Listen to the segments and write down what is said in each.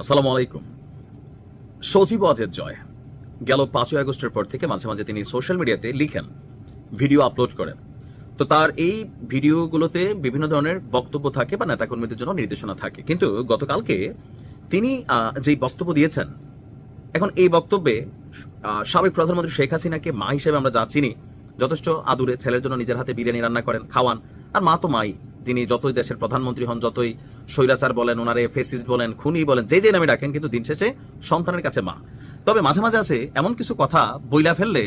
আসসালামু আলাইকুম। সজীব ওয়াজের জয়। গেল পাঁচই আগস্টের পর থেকে মাঝে মাঝে তিনি সোশ্যাল মিডিয়াতে লিখেন, ভিডিও আপলোড করেন। তো তার এই ভিডিওগুলোতে বিভিন্ন ধরনের বক্তব্য থাকে বা নেতাকর্মীদের জন্য নির্দেশনা থাকে। কিন্তু গতকালকে তিনি যেই বক্তব্য দিয়েছেন, এখন এই বক্তব্যে সাবেক প্রধানমন্ত্রী শেখ হাসিনাকে মা হিসেবে আমরা যা চিনি, যথেষ্ট আদুরে ছেলের জন্য নিজের হাতে বিরিয়ানি রান্না করেন, খাওয়ান, আর মা তো মাই। তিনি যতই দেশের প্রধানমন্ত্রী হন, যতই স্বৈরাচার বলেন, ওনারে ফেসিস বলেন, খুনি বলেন, যে যে নামে ডাকেন, কিন্তু দিন শেষে সন্তানের কাছে মা। তবে মাঝে মাঝে আছে এমন কিছু কথা বইলা ফেললে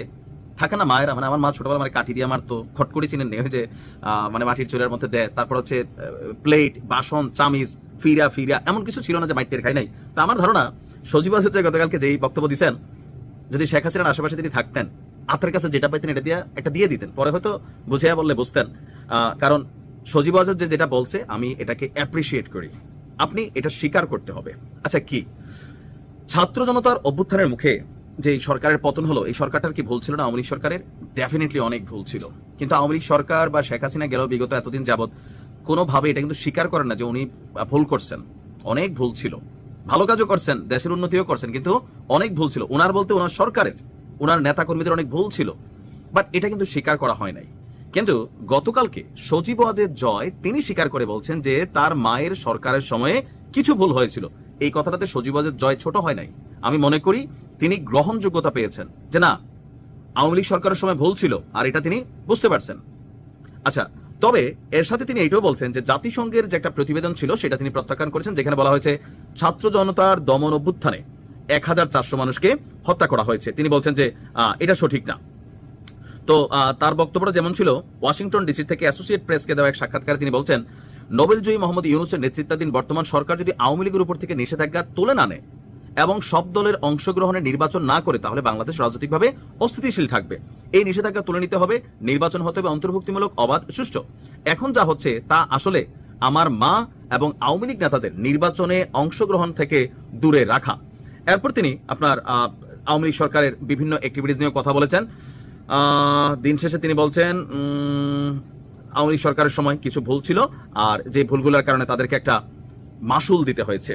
থাকে না মায়েরা মানে আমার মা ছোটবেলা মানে কাঠি দিয়ে মারতো, খট করে চিনেন নেই যে মানে মাটির চুলের মধ্যে দেয়, তারপর হচ্ছে প্লেট বাসন, চামিজ, ফিরা ফিরা, এমন কিছু ছিল না যে মাইটের খাই নাই। তো আমার ধারণা সজীব যে গতকালকে যেই বক্তব্য দিচ্ছেন যদি শেখ হাসিনার আশেপাশে তিনি থাকতেন হাতের কাছে যেটা পাইতেন, এটা দিয়ে, একটা দিয়ে দিতেন। পরে হয়তো বুঝিয়া বললে বুঝতেন। কারণ সজীব আজাদ যে যেটা বলছে, আমি এটাকে অ্যাপ্রিসিয়েট করি। আপনি এটা স্বীকার করতে হবে। আচ্ছা কি? ছাত্র জনতার অভ্যুত্থানের মুখে যে সরকারের পতন হলো, এই সরকারটার কি ভুল ছিল না? আওয়ামী সরকারের ডেফিনেটলি অনেক ভুল ছিল। কিন্তু আওয়ামী সরকার বা শেখ হাসিনা গেল বিগত এতদিন যাবৎ কোনোভাবে এটা কিন্তু স্বীকার করেন না যে উনি ভুল করছেন। অনেক ভুল ছিল। ভালো কাজও করছেন, দেশের উন্নতিও করছেন, কিন্তু অনেক ভুল ছিল। ওনার বলতে ওনার সরকারের ওনার নেতা কর্মীদের অনেক ভুল ছিল। বাট এটা কিন্তু স্বীকার করা হয় নাই। কিন্তু গতকালকে সজীব ওয়াজের জয় তিনি স্বীকার করে বলছেন যে তার মায়ের সরকারের সময়ে কিছু ভুল হয়েছিল। এই কথাটাতে সজীব ওয়াজের জয় ছোট হয় নাই। আমি মনে করি তিনি গ্রহণযোগ্যতা পেয়েছেন যে না, আওয়ামী লীগ সরকারের সময় ভুল ছিল আর এটা তিনি বুঝতে পারছেন। আচ্ছা তবে এর সাথে তিনি এটাও বলছেন যে জাতিসংঘের যে একটা প্রতিবেদন ছিল সেটা তিনি প্রত্যাখ্যান করেছেন, যেখানে বলা হয়েছে ছাত্র জনতার দমন অভ্যুত্থানে এক হাজার চারশো মানুষকে হত্যা করা হয়েছে। তিনি বলছেন যে এটা সঠিক না। তো তার বক্তব্যটা যেমন ছিল, ওয়াশিংটন ডিসি থেকে অ্যাসোসিয়েট প্রেসকে দেওয়া এক সাক্ষাৎকারে তিনি বলছেন, নোবেলজয়ী মোহাম্মদ ইউনুসের নেতৃত্বাধীন বর্তমান সরকার যদি আওয়ামী লীগের উপর থেকে নিষেধাজ্ঞা তুলে না এবং সব দলের অংশগ্রহণে নির্বাচন না করে, তাহলে বাংলাদেশ রাজনৈতিকভাবে অস্থিতিশীল থাকবে। এই নিষেধাজ্ঞা তুলে নিতে হবে, নির্বাচন হতে হবে অন্তর্ভুক্তিমূলক, অবাধ, সুষ্ঠু। এখন যা হচ্ছে, তা আসলে আমার মা এবং আওয়ামী লীগ নেতাদের নির্বাচনে অংশগ্রহণ থেকে দূরে রাখা। এরপর তিনি আপনার আওয়ামী লীগ সরকারের বিভিন্ন অ্যাক্টিভিটিস নিয়ে কথা বলেছেন। দিন শেষে তিনি বলছেন আওয়ামী সরকারের সময় কিছু ভুল ছিল আর যে ভুলগুলোর কারণে তাদেরকে একটা মাসুল দিতে হয়েছে।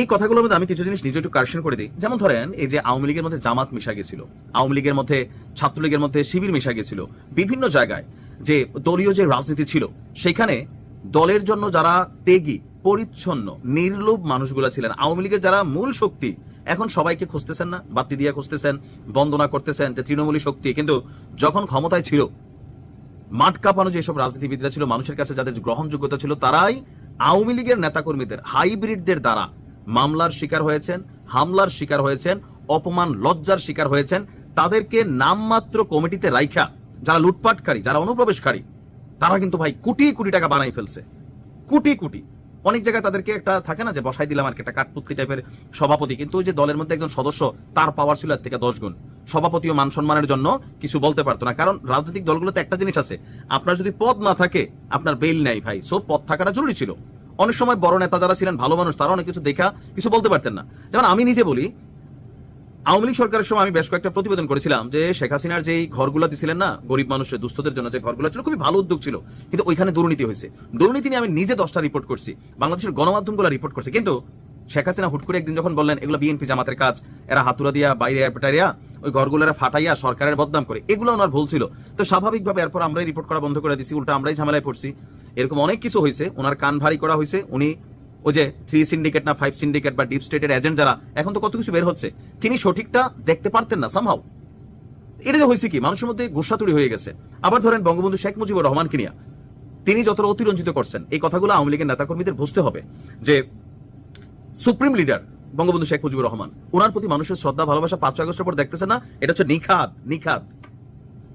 এই কথাগুলোর মধ্যে আমি কিছু জিনিস নিজে একটু কারেকশন করে দিই। যেমন ধরেন, এই যে আওয়ামী লীগের মধ্যে জামাত মিশা গেছিল, আওয়ামী লীগের মধ্যে ছাত্রলীগের মধ্যে শিবির মিশা গেছিল, বিভিন্ন জায়গায় যে দলীয় যে রাজনীতি ছিল, সেখানে দলের জন্য যারা তেগি পরিচ্ছন্ন, নির্লোভ মানুষগুলো ছিলেন, আওয়ামী লীগের যারা মূল শক্তি এখন সবাইকে খুঁজতেছেন না বাতি দিয়ে খুঁজতেছেন, বন্দনা করতেছেন যে তৃণমূলী শক্তি। কিন্তু যখন ক্ষমতায় ছিল, মাঠ কাঁপানো যেসব রাজনীতিবিদরা ছিল, মানুষের কাছে যাদের গ্রহণযোগ্যতা ছিল, তারাই আওয়ামী লীগের নেতাকর্মীদের, হাইব্রিডদের দ্বারা মামলার শিকার হয়েছেন, হামলার শিকার হয়েছেন, অপমান, লজ্জার শিকার হয়েছেন। তাদেরকে নামমাত্র কমিটিতে রাইখা, যারা লুটপাটকারী, যারা অনুপ্রবেশকারী, তারা কিন্তু ভাই কোটি কোটি টাকা বানাই ফেলছে। কোটি কোটি। অনেক জায়গায় তাদেরকে একটা থাকে না যে বসাই দিলাম আর একটা কাঠপুতলি টাইপের সভাপতি। কিন্তু ওই যে দলের মধ্যে একজন সদস্য, তার পাওয়ার ছিল এর থেকে দশ গুণ। সভাপতি ও মান সম্মানের জন্য কিছু বলতে পারতো না। কারণ রাজনৈতিক দলগুলোতে একটা জিনিস আছে, আপনার যদি পদ না থাকে, আপনার বেল নাই ভাই। সো পদ থাকাটা জরুরি ছিল। অনেক সময় বড় নেতা যারা ছিলেন, ভালো মানুষ তারা অনেক কিছু দেখা, কিছু বলতে পারতেন না। যেমন আমি নিজে বলি আওয়ামী লীগ সরকারের সময় আমি বেশ কয়েকটা প্রতিবেদন করেছিলাম যে শেখ হাসিনার যেই ঘরগুলো দিছিলেন না, গরিব মানুষের, দুস্থদের জন্য যে ঘরগুলো ছিল, খুবই ভালো উদ্যোগ ছিল। কিন্তু ওইখানে দুর্নীতি হয়েছে। দুর্নীতি নিয়ে আমি নিজে দশটা রিপোর্ট করছি। বাংলাদেশের গণমাধ্যমগুলো রিপোর্ট করছে। কিন্তু শেখ হাসিনা হুট করে একদিন যখন বললেন, এগুলো বিএনপি জামাতের কাজ, এরা হাতুরা দিয়া বাইরে পেটারিয়া ওই ঘরগুলোরা ফাটাইয়া সরকারের বদনাম করে। এগুলো ওনার ভুল ছিল। তো স্বাভাবিকভাবে এরপর আমরাই রিপোর্ট করা বন্ধ করে দিছি, উল্টা আমরাই ঝামেলায় পড়ছি। এরকম অনেক কিছু হয়েছে। ওনার কান ভারী করা হয়েছে। উনি ওই যে থ্রি সিন্ডিকেট না ফাইভ সিন্ডিকেট বা ডিপ স্টেটের এজেন্ট যারা, এখন তো কত কিছু বের হচ্ছে। তিনি সঠিকটা দেখতে পারতেন না সামহাও এটা হয়েছে কি, মানুষের মধ্যে গোসাতুড়ি হয়ে গেছে। আবার ধরেন বঙ্গবন্ধু শেখ মুজিবুর রহমানকে নিয়ে তিনি যতটা অতিরঞ্জিত করছেন, এই কথাগুলো আওয়ামী লীগের নেতাকর্মীদের বুঝতে হবে যে সুপ্রিম লিডার বঙ্গবন্ধু শেখ মুজিবুর রহমান ওনার প্রতি মানুষের শ্রদ্ধা, ভালোবাসা পাঁচ আগস্টের পর দেখতেছে না, এটা হচ্ছে নিখাদ নিখাদ।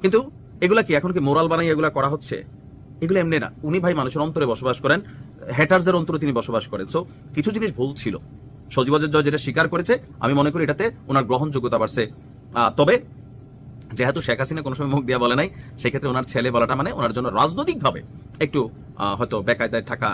কিন্তু এগুলা কি এখন কি মোরাল বানাই এগুলা করা হচ্ছে? এগুলো এমনি না। উনি ভাই মানুষের অন্তরে বসবাস করেন। হ্যাটার্সদের অন্তরে তিনি বসবাস করেন। সো কিছু জিনিস ভুল ছিল। সজীবাজের জয় যেটা স্বীকার করেছে, আমি মনে করি এটাতে ওনার গ্রহণযোগ্যতা বাড়ছে। তবে যেহেতু শেখ হাসিনা কোনো সময় মুখ দিয়া বলে নাই, সেক্ষেত্রে ওনার ছেলে বলাটা মানে ওনার জন্য রাজনৈতিকভাবে একটু হয়তো বেকায়দায় থাকা